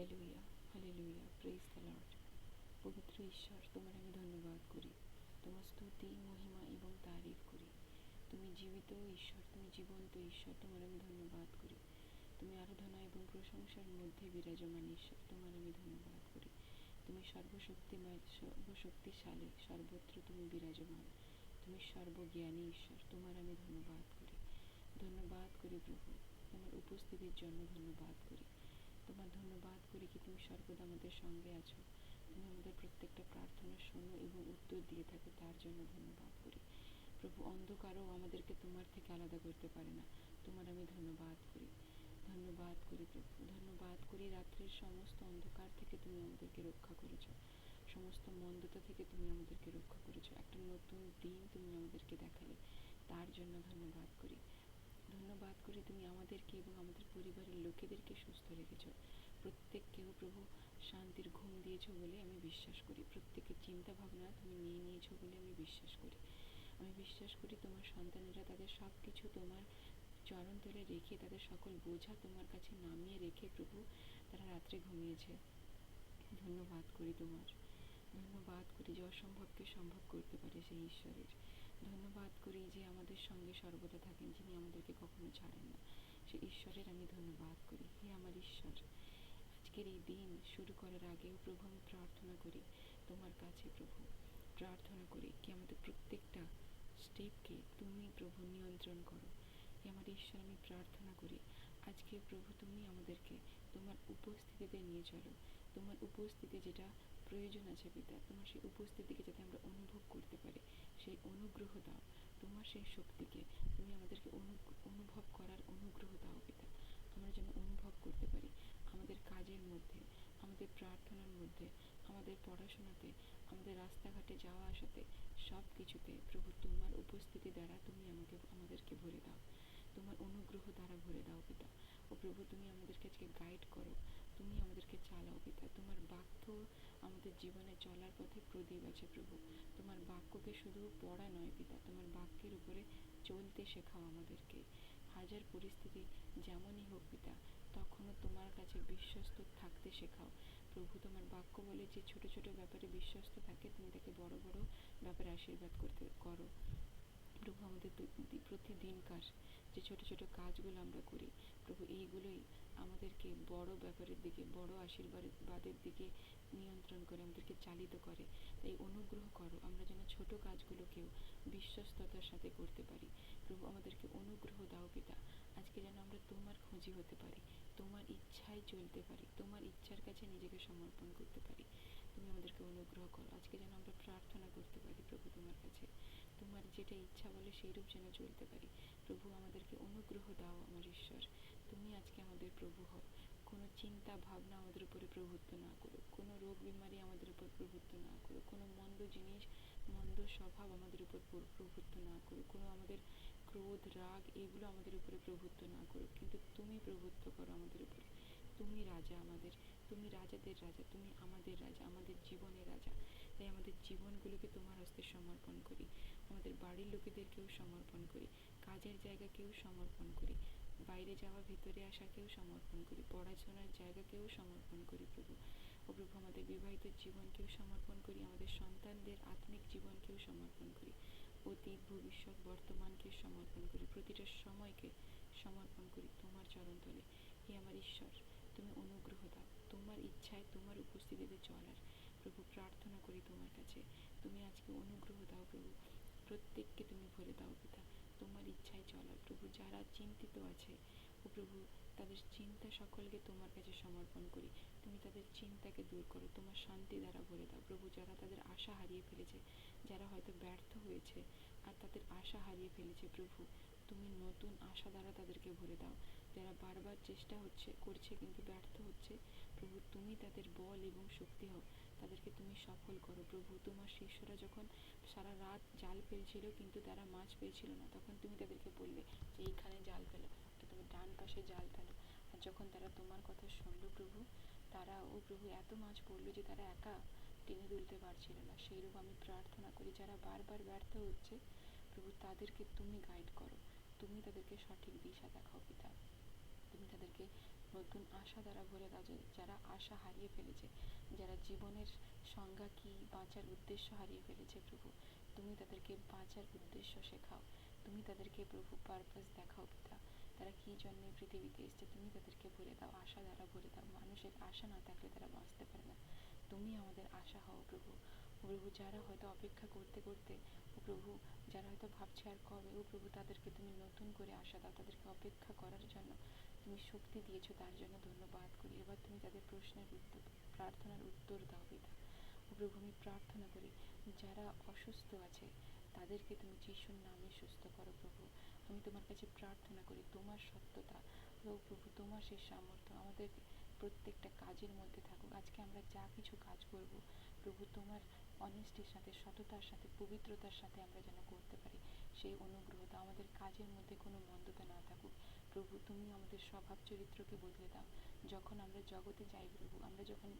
Hallelujah hallelujah praise the Lord পবিত্র ঈশ্বর, তোমার আমি ধন্যবাদ করি। তোমার স্তুতি, মহিমা এবং তারিফ করি। তুমি জীবিত ঈশ্বর, তুমি জীবন্ত ঈশ্বর, তোমার আমি ধন্যবাদ করি। তুমি আরাধনা এবং প্রশংসার মধ্যে বিরাজমান ঈশ্বর, তোমার আমি ধন্যবাদ করি। তুমি সর্বশক্তিময়, সর্বশক্তিশালী, সর্বত্র তুমি বিরাজমান। তুমি সর্বজ্ঞানী ঈশ্বর, তোমার আমি ধন্যবাদ করি। ধন্যবাদ করি প্রভু। তোমার উপস্থিতির জন্য ধন্যবাদ করি। তোমার ধন্যবাদ করি কি তুমি সর্বদা আমাদের সঙ্গে আছো। তুমি আমাদের প্রত্যেকটা প্রার্থনা শোনো এবং উত্তর দিয়ে থাকো, তার জন্য ধন্যবাদ করি। প্রভু, অন্ধকারও আমাদেরকে তোমার থেকে আলাদা করতে পারে না। তোমার আমি ধন্যবাদ করি। ধন্যবাদ করি প্রভু। ধন্যবাদ করি রাত্রের সমস্ত অন্ধকার থেকে তুমি আমাদেরকে রক্ষা করেছ। সমস্ত মন্দতা থেকে তুমি আমাদেরকে রক্ষা করেছ। একটা নতুন দিন তুমি আমাদেরকে দেখালে। তার জন্য ধন্যবাদ করি। ধন্যবাদ করি তুমি আমাদেরকে এবং আমাদের পরিবারের লোকেদেরকে সুস্থ রেখেছ। প্রত্যেককেও প্রভু শান্তির ঘুম দিয়েছ বলে আমি বিশ্বাস করি। প্রত্যেকের চিন্তা ভাবনা তুমি নিয়ে নিয়েছো বলে আমি বিশ্বাস করি। আমি বিশ্বাস করি তোমার সন্তানেরা তাদের সব কিছু তোমার চরণ তলে রেখে, তাদের সকল বোঝা তোমার কাছে নামিয়ে রেখে প্রভু তারা রাত্রে ঘুমিয়েছে। ধন্যবাদ করি তোমার। ধন্যবাদ করি যে অসম্ভবকে সম্ভব করতে পারে সেই ঈশ্বরের। ধন্যবাদ করি যে আমাদের সঙ্গে সর্বদা থাকেন, যিনি আমাদেরকে কখনো ছাড়েন না। সে ঈশ্বরের আমি ধন্যবাদ করি। হে আমার ঈশ্বর, আজকের এই দিন শুরু করার আগেও প্রভু আমি প্রার্থনা করি তোমার কাছে প্রভু। প্রার্থনা করি কি আমাদের প্রত্যেকটা স্টেপকে তুমি প্রভু নিয়ন্ত্রণ করো। হে আমার ঈশ্বর, আমি প্রার্থনা করি, আজকে প্রভু তুমি আমাদেরকে তোমার উপস্থিতিতে নিয়ে চলো। তোমার উপস্থিতি যেটা প্রয়োজন আছে পিতা, তোমার সেই উপস্থিতিকে যাতে আমরা অনুভব করতে পারি, সেই অনুগ্রহ দাও, তোমার সেই শক্তিকে তুমি আমাদেরকে অনুভব করার অনুগ্রহ দাও পিতা। আমরা যেন অনুভব করতে পারি আমাদের কাজের মধ্যে, আমাদের প্রার্থনার মধ্যে, আমাদের পড়াশোনাতে, আমাদের রাস্তাঘাটে যাওয়া আসাতে সব কিছুতে প্রভু তোমার উপস্থিতি দ্বারা তুমি আমাকে, আমাদেরকে ভরে দাও। তোমার অনুগ্রহ দ্বারা ভরে দাও পিতা। ও প্রভু তুমি আমাদেরকে আজকে গাইড করো, তুমি আমাদেরকে চালাও পিতা। তোমার বাক্য আমাদের জীবনে চলার পথে প্রদীপ আছে প্রভু। তোমার বাক্যকে শুধু পড়া নয় পিতা, তোমার বাক্যের উপরে চলতে শেখাও আমাদেরকে। হাজার পরিস্থিতি যেমনই হোক পিতা, তখনও তোমার কাছে বিশ্বস্ত থাকতে শেখাও। প্রভু, তোমার বাক্য বলে যে ছোট ছোট ব্যাপারে বিশ্বস্ত থাকে, তুমি তাকে বড় বড় ব্যাপারে আশীর্বাদ করতে করো। প্রভু, আমাদের প্রতিদিনকার যে ছোট ছোট কাজগুলো আমরা করি। প্রভু, এইগুলোই আমাদেরকে বড় ব্যাপারের দিকে, বড় আশীর্বাদের দিকে নিয়ন্ত্রণ করে আমাদেরকে চালিত করে। তাই অনুগ্রহ করো, আমরা যেন ছোট কাজগুলোকেও বিশ্বস্ততার সাথে করতে পারি। প্রভু, আমাদেরকে অনুগ্রহ দাও পিতা। আজকে যেন আমরা তোমার খুঁজি হতে পারি, তোমার ইচ্ছায় চলতে পারি, তোমার ইচ্ছার কাছে নিজেকে সমর্পণ করতে পারি। তুমি আমাদেরকে অনুগ্রহ করো। আজকে যেন আমরা প্রার্থনা করতে পারি প্রভু তোমার কাছে। তোমার যেটা ইচ্ছা বলে সেইরূপ যেন চলতে পারি। প্রভু, আমাদেরকে অনুগ্রহ দাও আমার ঈশ্বর। তুমি আজকে আমাদের প্রভু হও। কোনো চিন্তা, ভাবনা আমাদের উপরে প্রভুত্ব না করুক। কোনো রোগ বিমারি আমাদের উপর প্রভুত্ব না করুক। কোনো মন্দ জিনিস, মন্দ স্বভাব আমাদের উপর প্রভুত্ব না করুক। কোনো আমাদের ক্রোধ, রাগ, এগুলো আমাদের উপরে প্রভুত্ব না করুক। কিন্তু তুমি প্রভুত্ব করো আমাদের উপরে। তুমি রাজা আমাদের। তুমি রাজাদের রাজা। তুমি আমাদের রাজা। আমাদের জীবনের রাজা। তাই আমাদের জীবনগুলোকে তোমার হস্তে সমর্পণ করি। আমাদের বাড়ির লোকেদেরকেও সমর্পণ করি। কাজের জায়গাকেও সমর্পণ করি। বাইরে যাওয়া, ভিতরে আসাকেও সমর্পণ করি, পড়াশোনার জায়গাকেও সমর্পণ করি প্রভু। ও প্রভু, আমাদের বিবাহিত জীবনকেও সমর্পণ করি, আমাদের সন্তানদের আত্মিক জীবনকেও সমর্পণ করি। অতীত, ভবিষ্যৎ বর্তমানকে সমর্পণ করি, প্রতিটা সময়কে সমর্পণ করি তোমার চরণতলে। হে আমার ঈশ্বর, তুমি অনুগ্রহ দাও, তোমার ইচ্ছায় তোমার উপস্থিতিতে চলার প্রভু, প্রার্থনা করি তোমার কাছে, তুমি আজকে অনুগ্রহ দাও প্রভু, প্রত্যেককে তুমি ভরে দাও পিতা। তোমার ইচ্ছায় চলার প্রভু, যারা চিন্তিত আছে, ও প্রভু, তাদের চিন্তা সকলকে তোমার কাছে সমর্পণ করি। তুমি তাদের চিন্তাকে দূর করো, তোমার শান্তি দ্বারা ভরে দাও। প্রভু, যারা তাদের আশা হারিয়ে ফেলেছে, যারা হয়তো ব্যর্থ হয়েছে, আর তাদের আশা হারিয়ে ফেলেছে, প্রভু, তুমি নতুন আশা দ্বারা তাদেরকে ভরে দাও। যারা বারবার চেষ্টা হচ্ছে, করছে, কিন্তু ব্যর্থ হচ্ছে, প্রভু, তুমি তাদের বল এবং শক্তি হও। তাদেরকে তুমি সফল করো। প্রভু, তোমার শিষ্যরা যখন সারা রাত জাল ফেলছিল কিন্তু তারা মাছ পেয়েছিল না, তখন তুমি তাদেরকে বললে যে, এইখানে জাল ফেলো। তো তুমি ডান পাশে জাল ফেলো। আর যখন তারা তোমার কথা শুনলো প্রভু তারা ও প্রভু এত মাছ পড়ল যে, তারা একা টেনে তুলতে পারছিল না। সেইরূপ আমি প্রার্থনা করি, যারা বারবার ব্যর্থ হচ্ছে, প্রভু, তাদেরকে তুমি গাইড করো। তুমি তাদেরকে সঠিক দিশা দেখাও, পিতা। তুমি তাদেরকে নতুন আশা দ্বারা ভরে দাও যারা আশা হারিয়ে ফেলেছে, যারা জীবনের সংজ্ঞা কী বাঁচার উদ্দেশ্য হারিয়ে ফেলেছে প্রভু, তুমি তাদেরকে বাঁচার উদ্দেশ্য শেখাও। তুমি তাদেরকে প্রভু পারপাস দেখাও পিতা। তারা কী জন্যে পৃথিবীতে এসছে, তুমি তাদেরকে ভরে দাও, আশা দ্বারা ভরে দাও। মানুষের আশা না থাকলে তারা বাঁচতে পারে না। তুমি আমাদের আশা হও প্রভু। প্রভু, যারা হয়তো অপেক্ষা করতে করতে, ও প্রভু, যারা হয়তো ভাবছে আর কবে, ও প্রভু, তাদেরকে তুমি নতুন করে আশা দাও, তাদেরকে অপেক্ষা করার জন্য। তুমি শক্তি দিয়েছ, তার জন্য ধন্যবাদ করি। এবার তুমি তাদের প্রশ্নের উত্তর, প্রার্থনার উত্তর দাও পিতা। প্রভু আমি প্রার্থনা করি, যারা অসুস্থ আছে, তাদেরকে তুমি যিশুর নামে সুস্থ করো প্রভু। আমি তোমার কাছে প্রার্থনা করি, তোমার সত্যতা ও প্রভু, তোমার সেই সামর্থ্য, আমাদের প্রত্যেকটা কাজের মধ্যে থাকুক। আজকে আমরা যা কিছু কাজ করব, প্রভু, তোমার অনেস্টির সাথে, সততার সাথে, পবিত্রতার সাথে আমরা যেন করতে পারি, সেই অনুগ্রহতা আমাদের কাজের মধ্যে কোনো মন্দতা না থাকুক। প্রভু, তুমি আমাদের স্বভাব চরিত্রকে বদলে দাও। যখন আমরা জগতে যাই প্রভু, আমরা যখন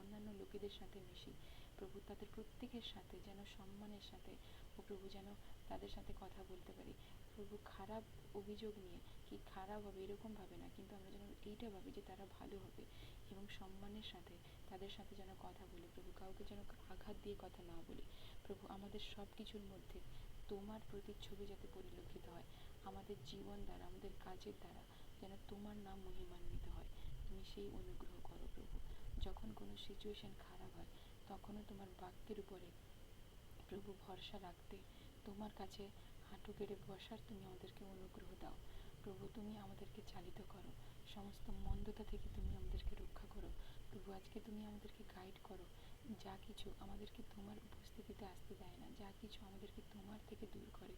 অন্যান্য লোকেদের সাথে মিশি, প্রভু তাদের প্রত্যেকের সাথে যেন সম্মানের সাথে ও প্রভু যেন তাদের সাথে কথা বলতে পারি। প্রভু খারাপ অভিযোগ নিয়ে কি খারাপ হবে এরকম ভাবে না, কিন্তু আমরা যেন এইটা ভাবি যে তারা ভালো হবে এবং সম্মানের সাথে তাদের সাথে যেন কথা বলি, প্রভু কাউকে যেন আঘাত দিয়ে কথা না বলি। প্রভু আমাদের সব কিছুর মধ্যে তোমার প্রতিচ্ছবি যাতে পরিলক্ষিত হয়। আমাদের জীবন দ্বারা, আমাদের কাজের দ্বারা যেন তোমার নাম মহিমান্বিত হয়। তুমি সেই অনুগ্রহ করো প্রভু। যখন কোনো সিচুয়েশন খারাপ হয়, তখনও তোমার বাক্যের উপরে প্রভু ভরসা রাখতে, তোমার কাছে হাঁটু গেড়ে বসার তুমি আমাদেরকে অনুগ্রহ দাও। প্রভু, তুমি আমাদেরকে চালিত করো। সমস্ত মন্দতা থেকে তুমি আমাদেরকে রক্ষা করো। প্রভু, আজকে তুমি আমাদেরকে গাইড করো। যা কিছু আমাদেরকে তোমার উপস্থিতিতে আসতে দেয় না, যা কিছু আমাদেরকে তোমার থেকে দূর করে।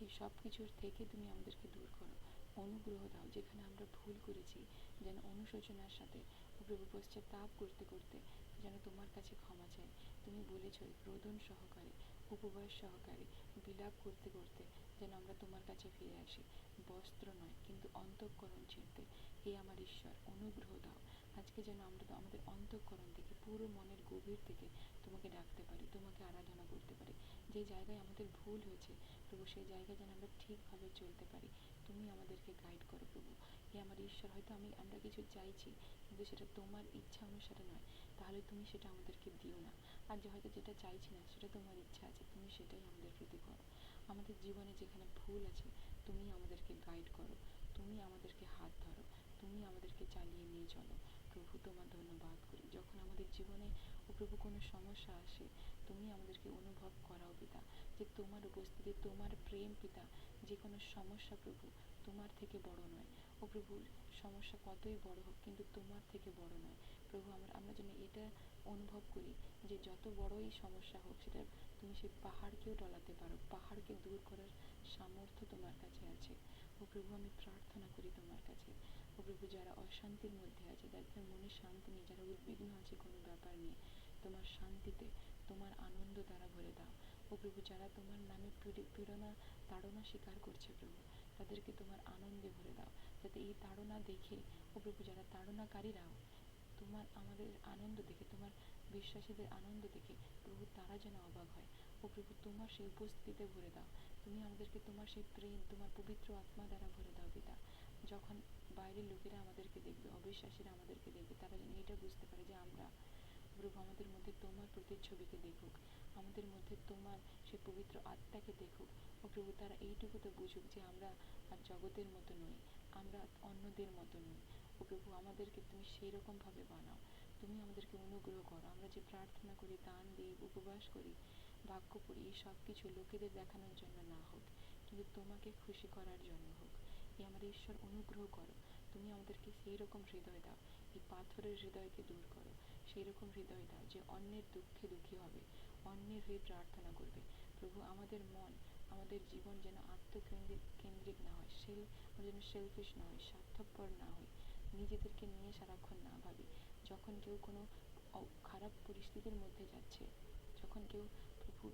সেই সব কিছুর থেকে তুমি আমাদেরকে দূর করো। অনুগ্রহ দাও যেখানে আমরা ভুল করেছি, যেন অনুশোচনার সাথে প্রভু পশ্চাতাপ করতে করতে যেন তোমার কাছে ক্ষমা চাই। তুমি বলেছ, রোদন সহকারে, উপবাস সহকারে, বিলাপ করতে করতে যেন আমরা তোমার কাছে ফিরে আসি। বস্ত্র নয়, কিন্তু অন্তঃকরণ ছিঁড়তে হে আমার ঈশ্বর, অনুগ্রহ দাও। আজকে যেন আমরা আমাদের অন্তঃকরণ থেকে, পুরো মনের গভীর থেকে তোমাকে ডাকতে পারি, তোমাকে আরাধনা করতে পারি। যে জায়গায় আমাদের ভুল হয়েছে প্রভু সেই জায়গায় যেন আমরা ঠিকভাবে চলতে পারি। তুমি আমাদেরকে গাইড করো প্রভু। হে আমার ঈশ্বর, হয়তো আমি, আমরা কিছু চাইছি, কিন্তু সেটা তোমার ইচ্ছা অনুসারে নয়। তাহলে তুমি সেটা আমাদেরকে দিও না। আর যে হয়তো যেটা চাইছি না, সেটা তোমার ইচ্ছা আছে, তুমি সেটাই আমাদের প্রতি করো। আমাদের জীবনে যেখানে ভুল আছে, তুমি আমাদেরকে গাইড করো। তুমি আমাদেরকে হাত ধরো। তুমি আমাদেরকে চালিয়ে নিয়ে চলো। প্রভু, তোমার ধন্যবাদ করি। যখন আমাদের জীবনে ও প্রভু কোনো সমস্যা আসে তুমি আমাদেরকে অনুভব করাও পিতা, যে তোমার উপস্থিতি, তোমার প্রেম পিতা, যে কোনো সমস্যা প্রভু তোমার থেকে বড় নয়। ও প্রভুর সমস্যা কতই বড় হোক, কিন্তু তোমার থেকে বড় নয়। প্রভু, আমরা আমরা যেন এটা অনুভব করি যে যত বড়ই সমস্যা হোক, সেটা তুমি সেই পাহাড়কেও টলাতে পারো, পাহাড়কে দূর করার সামর্থ্য তোমার কাছে আছে। ও প্রভু, আমি প্রার্থনা করি তোমার কাছে। ও প্রভু, যারা অশান্তির মধ্যে আছে, যাদের মনে শান্তি নেই, যারা উদ্বিগ্ন আছে কোনো ব্যাপার নিয়ে, তোমার শান্তিতে তোমার আনন্দ দ্বারা ভরে দাও। ও প্রভু, যারা তোমার নামে পীড়না, তাড়না স্বীকার করছে প্রভু, তাদেরকে তোমার আনন্দে ভরে দাও। যাতে এই তাড়না দেখে, ও প্রভু, যারা তাড়নাকারীরাও তোমার আমাদের আনন্দ দেখে, তোমার বিশ্বাসীদের আনন্দ দেখে, প্রভু, তারা যেন অবাক হয়। ও প্রভু, তোমার সেই উপস্থিতিতে ভরে দাও। তুমি আমাদেরকে তোমার সেই প্রেম, তোমার পবিত্র আত্মা দ্বারা ভরে দাও পিতা। যখন বাইরের লোকেরা আমাদেরকে দেখবে, অবিশ্বাসীরা আমাদেরকে দেখবে, তারা যেন এটা বুঝতে পারে যে আমরা প্রভু, আমাদের মধ্যে তোমার প্রতিচ্ছবিকে দেখুক। আমাদের মধ্যে তোমার সেই পবিত্র আত্মাকে দেখুক। ও প্রভু, তারা এইটুকু তো বুঝুক যে আমরা আর জগতের মতো নই, আমরা অন্যদের মতো নই। ও প্রভু, আমাদেরকে তুমি সেই রকমভাবে বানাও। তুমি আমাদেরকে অনুগ্রহ করো। আমরা যে প্রার্থনা করি, দান দিই, উপবাস করি বাক্য পড়ি এই সব কিছু লোকেদের দেখানোর জন্য না হোক, কিন্তু তোমাকে খুশি করার জন্য হোক। এই আমার ঈশ্বর, অনুগ্রহ করো। তুমি আমাদেরকে সেই রকম হৃদয় দাও। এই পাথরের হৃদয়কে দূর করো। সেই রকম হৃদয় দাও যে অন্যের দুঃখে দুঃখী হবে, অন্যের হয়ে প্রার্থনা করবে। প্রভু, আমাদের মন, আমাদের জীবন যেন আত্মকেন্দ্রিক, কেন্দ্রিক না হয়, সেল, যেন সেলফিশ না হয়, স্বার্থপর না হয়। নিজেদেরকে নিয়ে সারাক্ষণ না ভাবি। যখন কেউ কোনো খারাপ পরিস্থিতির মধ্যে যাচ্ছে, যখন কেউ, প্রভু,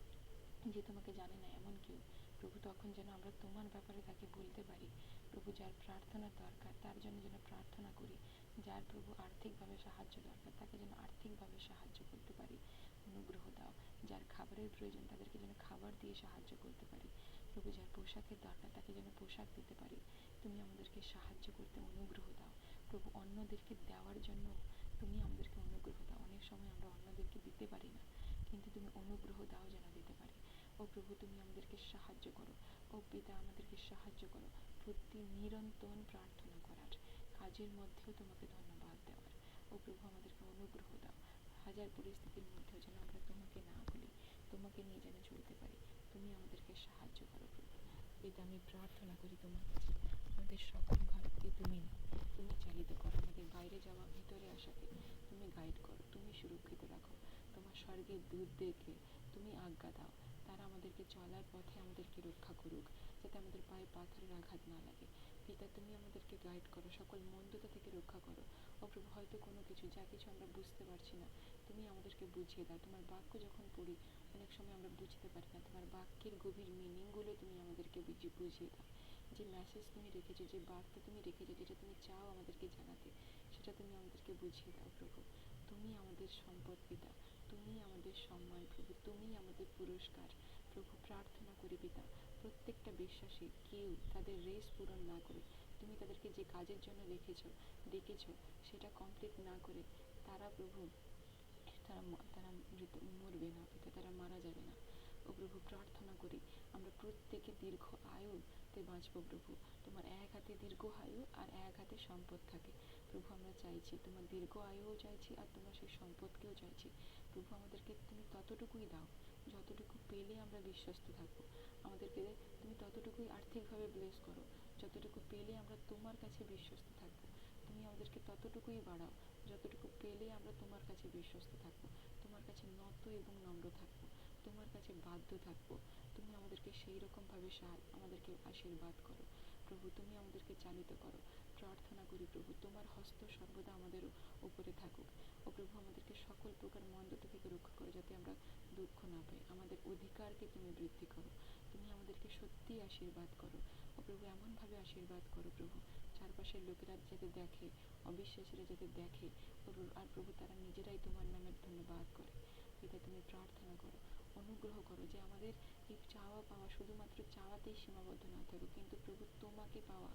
যে তোমাকে জানে না এমন কেউ, প্রভু, তখন যেন আমরা তোমার ব্যাপারে তাকে বলতে পারি। প্রভু, যার প্রার্থনার দরকার, তার জন্য যেন প্রার্থনা করি। যার প্রভু আর্থিকভাবে সাহায্য দরকার, তাকে যেন আর্থিকভাবে সাহায্য করতে পারি, অনুগ্রহ দাও। যার খাবারের প্রয়োজন, তাদেরকে যেন খাবার দিয়ে সাহায্য করতে পারি। প্রভু, যার পোশাকের দরকার, তাকে যেন পোশাক দিতে পারি। তুমি আমাদেরকে সাহায্য করতে অনুগ্রহ দাও। প্রভু, অন্যদেরকে দেওয়ার জন্য তুমি আমাদেরকে অনুগ্রহ দাও। অনেক সময় আমরা অন্যদেরকে দিতে পারি না, কিন্তু তুমি অনুগ্রহ দাও যেন দিতে পারি। ও প্রভু, তুমি আমাদেরকে সাহায্য করো। ও পিতা, আমাদেরকে সাহায্য করো। প্রতি নিরন্তর প্রার্থনা কাজের মধ্যেও তোমাকে ধন্যবাদ দেওয়ার। ও প্রভু, আমাদেরকে অনুগ্রহ দাও। হাজার পরিস্থিতির মধ্যেও যেন আমরা তোমাকে না ভুলি তোমাকে নিয়ে যেন চলতে পারি। তুমি আমাদেরকে সাহায্য করো প্রভু। পিতা আমি প্রার্থনা করি তোমার কাছে, আমাদের সকল ভারতকে তুমি তুমি চালিত করো, আমাদের বাইরে যাওয়া, ভিতরে আসাকে তুমি গাইড করো, তুমি সুরক্ষিত রাখো। তোমার স্বর্গের দূতদেরকে তুমি আজ্ঞা দাও। তারা আমাদেরকে চলার পথে আমাদেরকে রক্ষা করুক, যাতে আমাদের পায়ে পাথরের আঘাত না লাগে। পিতা তুমি আমাদেরকে গাইড করো, সকল মন্দতা থেকে রক্ষা করো। ও প্রভু, হয়তো কোনো কিছু, যা কিছু আমরা বুঝতে পারছি না, তুমি আমাদেরকে বুঝিয়ে দাও। তোমার বাক্য যখন পড়ি, অনেক সময় আমরা বুঝতে পারি না, তোমার বাক্যের গভীর মিনিংগুলো তুমি আমাদেরকে বুঝিয়ে দাও। যে মেসেজ তুমি রেখেছো, যে বার্তা তুমি রেখেছো, যেটা তুমি চাও আমাদেরকে জানাতে, সেটা তুমি আমাদেরকে বুঝিয়ে দাও প্রভু। তুমি আমাদের সম্পদ পিতা, তুমি আমাদের সম্মান প্রভু, তুমি আমাদের পুরস্কার। প্রভু, প্রার্থনা করি পিতা প্রত্যেকটা বিশ্বাসী কেউ তাদের রেস পূরণ না করে। তুমি তাদেরকে যে কাজের জন্য রেখেছ, ডেকেছ, সেটা কমপ্লিট না করে তারা প্রভু, তারা তারা মৃত, মরবে না তারা মারা যাবে না। ও প্রভু, প্রার্থনা করি, আমরা প্রত্যেকে দীর্ঘ আয়ুতে বাঁচবো প্রভু। তোমার এক হাতে দীর্ঘ আয়ু আর এক হাতে সম্পদ থাকে। প্রভু, আমরা চাইছি তোমার দীর্ঘ আয়ুও চাইছি আর তোমার সেই সম্পদকেও চাইছি। প্রভু, আমাদেরকে তুমি ততটুকুই দাও। যতটুকু পেলে আমরা বিশ্বস্ত থাকব। আমাদেরকে তুমি ততটুকুই আর্থিকভাবে ব্লেস করো। যতটুকু পেলে আমরা তোমার কাছে বিশ্বস্ত থাকব। তুমি আমাদেরকে ততটুকুই বাড়াও। যতটুকু পেলে আমরা তোমার কাছে বিশ্বস্ত থাকব। তোমার কাছে নত এবং নম্র থাকব। তোমার কাছে বাধ্য থাকব। তুমি আমাদেরকে সেই রকমভাবে সাহায্য আমাদেরকে আশীর্বাদ করো। প্রভু, তুমি আমাদেরকে চালিত করো। প্রার্থনা করি, প্রভু, তোমার হস্ত সর্বদা আমাদের উপরে থাকুক। ও প্রভু, আমাদেরকে সকল প্রকার মন্দ থেকে রক্ষা করো, যাতে আমরা দুঃখ না পাই। আমাদের অধিকারকে তুমি বৃদ্ধি করো। তুমি আমাদেরকে সত্যি আশীর্বাদ করো। ও প্রভু, এমনভাবে আশীর্বাদ করো, প্রভু, চারপাশের লোকেরা যাতে দেখে, অবিশ্বাসীরা যাতে দেখে আর প্রভু, তারা নিজেরাই তোমার নামের ধন্যবাদ করে। পিতা, তুমি প্রার্থনা করো, অনুগ্রহ করো যে আমাদের এই চাওয়া পাওয়া শুধুমাত্র চাওয়াতেই সীমাবদ্ধ না থাকুক, কিন্তু প্রভু, তোমাকে পাওয়া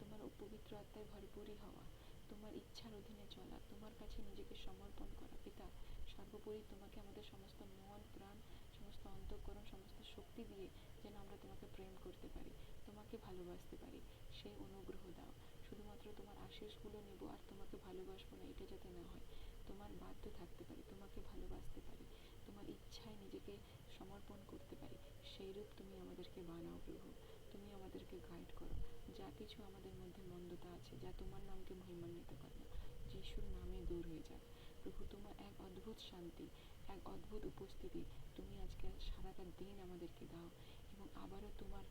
তোমার পবিত্র আত্মায় ভরপুরই হওয়া, তোমার ইচ্ছার অধীনে চলা, তোমার কাছে নিজেকে সমর্পণ করা। পিতা, সর্বোপরি তোমাকে আমাদের সমস্ত মন, প্রাণ, সমস্ত অন্তঃকরণ, সমস্ত শক্তি দিয়ে যেন আমরা তোমাকে প্রেম করতে পারি, তোমাকে ভালোবাসতে পারি, সেই অনুগ্রহ দাও। শুধুমাত্র তোমার আশীষগুলো নেব আর তোমাকে ভালোবাসবো না, এটা যাতে না হয়। তোমার বাধ্য থাকতে পারি, তোমাকে ভালোবাসতে পারি, তোমার ইচ্ছায় নিজেকে সমর্পণ করতে পারি, সেইরূপ তুমি আমাদেরকে বানাও প্রভু, তুমি আমাদেরকে গাইড করো। যা কিছু আমাদের মধ্যে মন্দতা আছে, যা তোমার নামকে মহিমান্বিত করে না, যিশুর নামে দূর হয়ে যাক। প্রভু, তোমার এক অদ্ভুত শান্তি, এক অদ্ভুত উপস্থিতি তুমি আজকে সারাটা দিন আমাদেরকে দাও এবং আবারও তোমার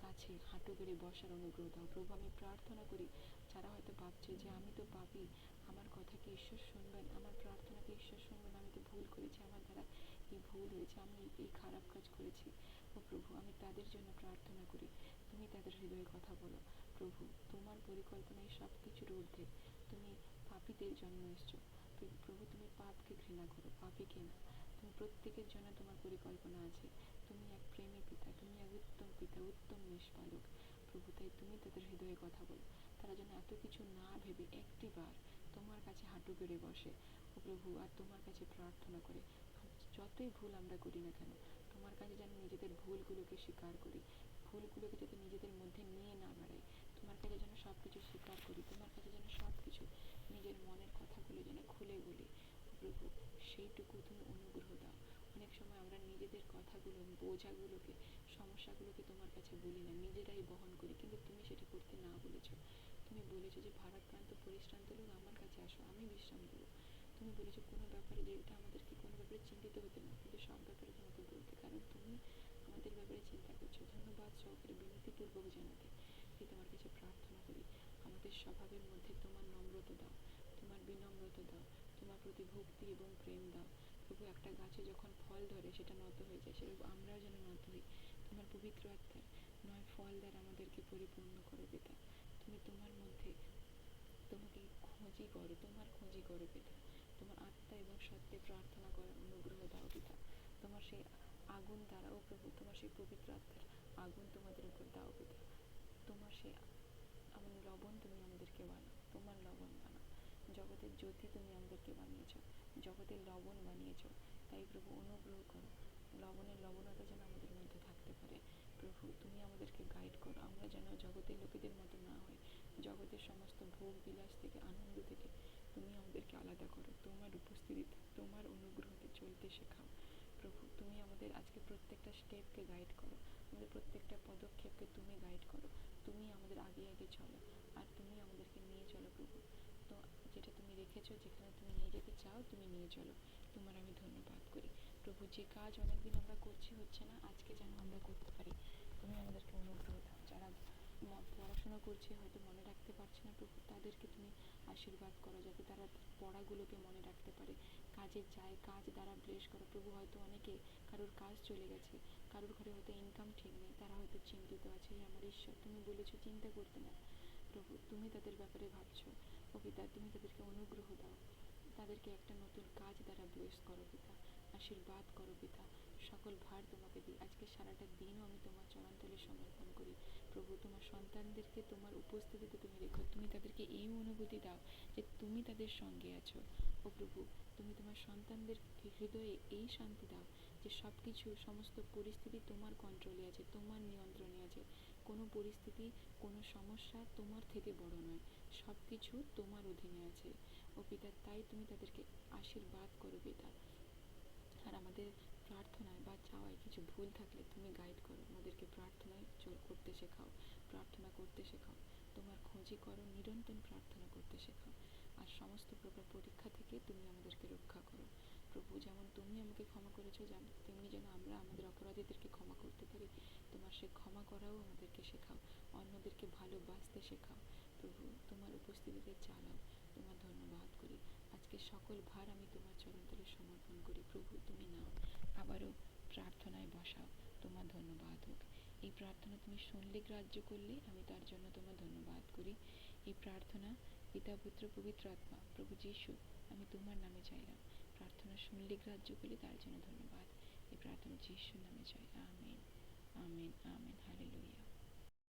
কাছে হাঁটু গেড়ে বসার অনুগ্রহ দাও। প্রভু, আমি প্রার্থনা করি, যারা হয়তো ভাবছে যে আমি তো পাপি, আমার কথা কি ঈশ্বর শুনবেন? আমার প্রার্থনাকে ঈশ্বর শুনবেন? আমি তো ভুল করেছি, আমার দ্বারা এই ভুল হয়েছে? আমি এই খারাপ কাজ করেছি। ও প্রভু, আমি তাদের জন্য প্রার্থনা করি। তুমি তাদের হৃদয়ে কথা বলো। প্রভু, তোমার পরিকল্পনায় সব কিছুর ঊর্ধ্বে তুমি পাপীদের জন্য এসছো। প্রভু তুমি পাপকে ঘৃণা করো, পাপিকে না। তুমি প্রত্যেকের জন্য তোমার পরিকল্পনা আছে। তুমি এক প্রেমী পিতা, তুমি এক উত্তম পিতা, উত্তম নিষ্পালক প্রভু, তাই তুমি তাদের হৃদয়ে কথা বলো। তারা যেন এত কিছু না ভেবে একটি বার তোমার কাছে হাঁটু গেড়ে বসে। ও প্রভু, আর তোমার কাছে প্রার্থনা করে। যতই ভুল আমরা করি না কেন, তোমার কাছে যেন নিজেদের ভুলগুলোকে স্বীকার করি। ভুলগুলোকে যাতে নিজেদের মধ্যে নিয়ে না বেড়াই, তোমার কাছে যেন সব কিছু স্বীকার করি, তোমার কাছে যেন সব কিছু নিজের মনের কথাগুলো যেন খুলে বলি, প্রভু, সেইটুকু তুমি অনুগ্রহ দাও। অনেক সময় আমরা নিজেদের কথাগুলো, বোঝাগুলোকে, সমস্যাগুলোকে তোমার কাছে বলি না, নিজেরাই বহন করি, কিন্তু তুমি সেটা করতে না বলেছ। তুমি বলেছ যে ভারাক্রান্ত পরিশ্রান্ত লোক আমার কাছে আসো, আমি বিশ্রাম দেবো তুমি বলেছ কোনো ব্যাপারে যেটা আমাদেরকে কোনো ব্যাপারে চিন্তিত হতে না, কিন্তু সব ব্যাপারে তোমাকে বলতে, কারণ তুমি আমাদের ব্যাপারে চিন্তা করছ? ধন্যবাদ সহকারে বিনতিপূর্বক জানাতে। এই তোমার কাছে প্রার্থনা করি, আমাদের স্বভাবের মধ্যে তোমার নম্রতা দাও, তোমার বিনম্রতা দাও, তোমার প্রতি ভক্তি এবং প্রেম দাও। প্রভু, একটা গাছে যখন ফল ধরে, সেটা নত হয়ে যায়। সেরকম আমরাও যেন নত হই। তোমার পবিত্র আত্মার নয় ফল দ্বারা আমাদেরকে পরিপূর্ণ করো পিতা। তুমি তোমার মধ্যে তোমাকে খোঁজি করো, তোমার খোঁজি করো পিতা। তোমার আত্মা এবং সত্যে প্রার্থনা করার অনুগ্রহ দাও পিতা। তোমার সেই আগুন দ্বারা ও প্রভু, তোমার সেই পবিত্র আত্মার আগুন তোমাদের উপর দাও পিতা তোমার সেই আমার লবণ তুমি আমাদেরকে বানাও, তোমার লবণ বানাও। জগতের জ্যোতি তুমি আমাদেরকে বানিয়েছ, জগতের লবণ বানিয়েছ। তাই প্রভু, অনুগ্রহ করো। লবণের লবণতা যেন আমাদের মধ্যে থাকতে পারে। প্রভু, তুমি আমাদেরকে গাইড করো। আমরা যেন জগতের লোকেদের মতো না হই। জগতের সমস্ত ভোগ বিলাস থেকে আনন্দ থেকে তুমি আমাদেরকে আলাদা করো। তোমার উপস্থিতিতে তোমার অনুগ্রহতে চলতে শেখাও। প্রভু, তুমি আমাদের আজকে প্রত্যেকটা স্টেপকে গাইড করো। আমাদের প্রত্যেকটা পদক্ষেপকে তুমি গাইড করো। তুমি আমাদের আগে আগে চলো আর তুমি আমাদেরকে নিয়ে চলো প্রভু। তো যেটা তুমি রেখেছো, যেখানে তুমি নিয়ে যেতে চাও, তুমি নিয়ে চলো। তোমার আমি ধন্যবাদ করি। প্রভু, যে কাজ অনেকদিন আমরা করছি হচ্ছে না, আজকে যেন আমরা করতে পারি। তুমি আমাদেরকে অনুগ্রহ দাও। যারা পড়াশোনা করছে, হয়তো মনে রাখতে পারছে না প্রভু, তাদেরকে তুমি আশীর্বাদ করো যাতে তারা পড়াগুলোকে মনে রাখতে পারে। কাজে যায়, কাজ দ্বারা ব্লেস করো। প্রভু হয়তো অনেকে কারোর কাজ চলে গেছে, কারোর ঘরে হয়তো ইনকাম ঠিক নেই, তারা হয়তো চিন্তিত আছে আমার ঈশ্বর, তুমি বলেছ চিন্তা করতে না। প্রভু, তুমি তাদের ব্যাপারে ভাবছ। ও পিতা, তুমি তাদেরকে অনুগ্রহ দাও। তাদেরকে একটা নতুন কাজ দ্বারা ব্লেস করো পিতা, আশীর্বাদ করো পিতা। সকল ভার তোমাকে দিই। আজকে সারাটা দিনও আমি তোমার চরণতলে সমর্পণ করি। প্রভু, তোমার সন্তানদেরকে, তোমার উপস্থিতিতে তুমি রেখো। তুমি তাদেরকে এই অনুভূতি দাও যে তুমি তাদের সঙ্গে আছো। ও প্রভু, তুমি তোমার সন্তানদের হৃদয়ে এই শান্তি দাও যে সব কিছু সমস্ত পরিস্থিতি তোমার কন্ট্রোলে আছে, তোমার নিয়ন্ত্রণে আছে। কোনো পরিস্থিতি, কোনো সমস্যা তোমার থেকে বড় নয় সব কিছু তোমার অধীনে আছে। ও পিতা, তাই তুমি তাদেরকে আশীর্বাদ করো পিতা। আর আমাদের প্রার্থনায় বা চাওয়ায় কিছু ভুল থাকলে তুমি গাইড করো। আমাদেরকে প্রার্থনায় চল করতে শেখাও। প্রার্থনা করতে শেখাও। তোমার খোঁজি করো, নিরন্তর প্রার্থনা করতে শেখাও। আর সমস্ত প্রকার পরীক্ষা থেকে তুমি আমাদেরকে রক্ষা করো। প্রভু, যেমন তুমি আমাকে ক্ষমা করেছ তেমনি যেন আমরা আমাদের অপরাধীদেরকে ক্ষমা করতে পারি। তোমার সে ক্ষমা করাও আমাদেরকে শেখাও। অন্যদেরকে ভালোবাসতে শেখাও। প্রভু, তোমার উপস্থিতিতে চালাও। তোমার ধন্যবাদ করি। আজকে সকল ভার আমি তোমার চরণতলে সমর্পণ করি। প্রভু, তুমি নাও। আবারও প্রার্থনায় বসাও। তোমার ধন্যবাদ হোক। এই প্রার্থনা তুমি শুনলে, গ্রাহ্য করলে, আমি তার জন্য তোমার ধন্যবাদ করি। এই প্রার্থনা, পিতা, পুত্র, পবিত্র আত্মা, প্রভু যীশু, আমি তোমার নামে চাইলাম। প্রার্থনা শুনলে, গ্রাহ্য করলে, তার জন্য ধন্যবাদ। এই প্রার্থনা যিশুর নামে চাই। আমিন আমিন আমিন। হালে হালেলুয়া।